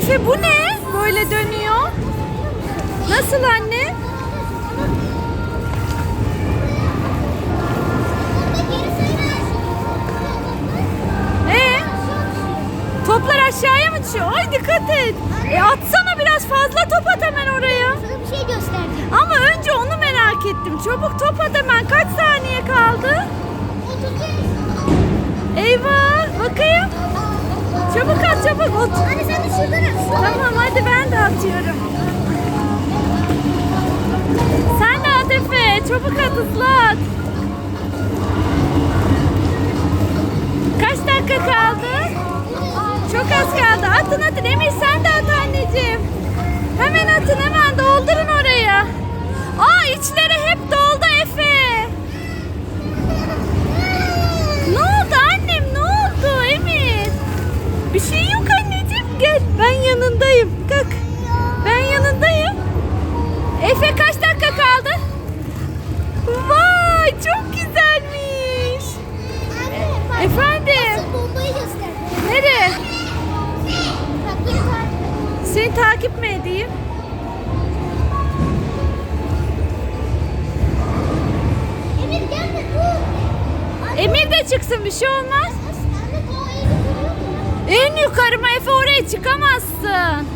Efe bu ne? Böyle dönüyor. Nasıl anne? Ee, toplar aşağıya mı düşüyor? Ay dikkat et. E atsana biraz fazla top at hemen oraya. Sana bir şey göstereceğim. Ama önce onu merak ettim. Çabuk top at hemen. Kaç saniye kaldı? Eyvah. Çabuk at çabuk. Ot. Anne sen de şuradan at. Tamam hadi ben de atıyorum. Sen de at Efe. Çabuk at hızlı at. Kaç dakika kaldı? Çok az kaldı. Atın atın. Emir sen de at yanındayım kalk. Ben yanındayım. Efe kaç dakika kaldı? Vay çok güzelmiş. Anne. Efendim nereye? Seni takip mi edeyim? Emir de çıksın bir şey olmaz. En yukarı mı Efe oraya çıkamazsın.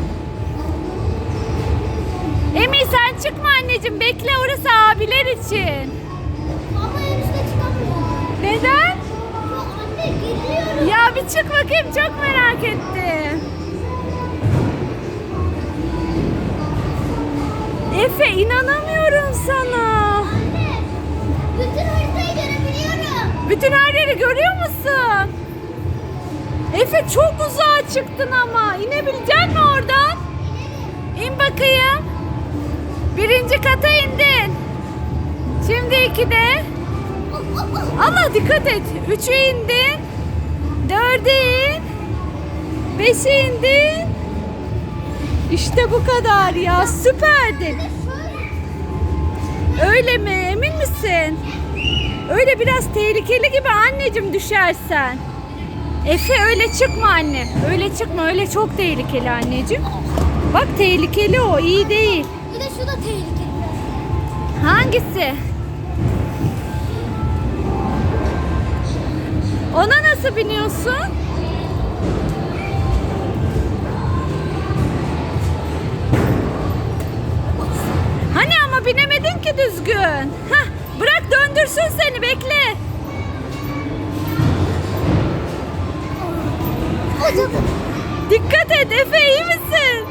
Emir sen çıkma anneciğim bekle orası abiler için. Ama en üstte. Neden? Ya anne geliyorum. Ya bir çık bakayım çok merak ettim. Efe inanamıyorum sana. Anne. Bütün haritayı görebiliyorum. Bütün her yeri görüyor musun? Efe çok uzağa çıktın ama. İnebilecek mi oradan? İn bakayım. Birinci kata indin. Şimdi ikide. Allah dikkat et. Üçü indin. Dörde in. Beşe indin. İşte bu kadar ya. Süperdin. Öyle mi? Emin misin? Öyle biraz tehlikeli gibi anneciğim düşersen. Efe öyle çıkma anne. Öyle çıkma. Öyle çok tehlikeli anneciğim. Bak tehlikeli o. iyi değil. Bir de şu da tehlikeli. Hangisi? Ona nasıl biniyorsun? Hani ama binemedin ki düzgün. Hah, bırak döndürsün seni bekle. Dikkat et Efe iyi misin?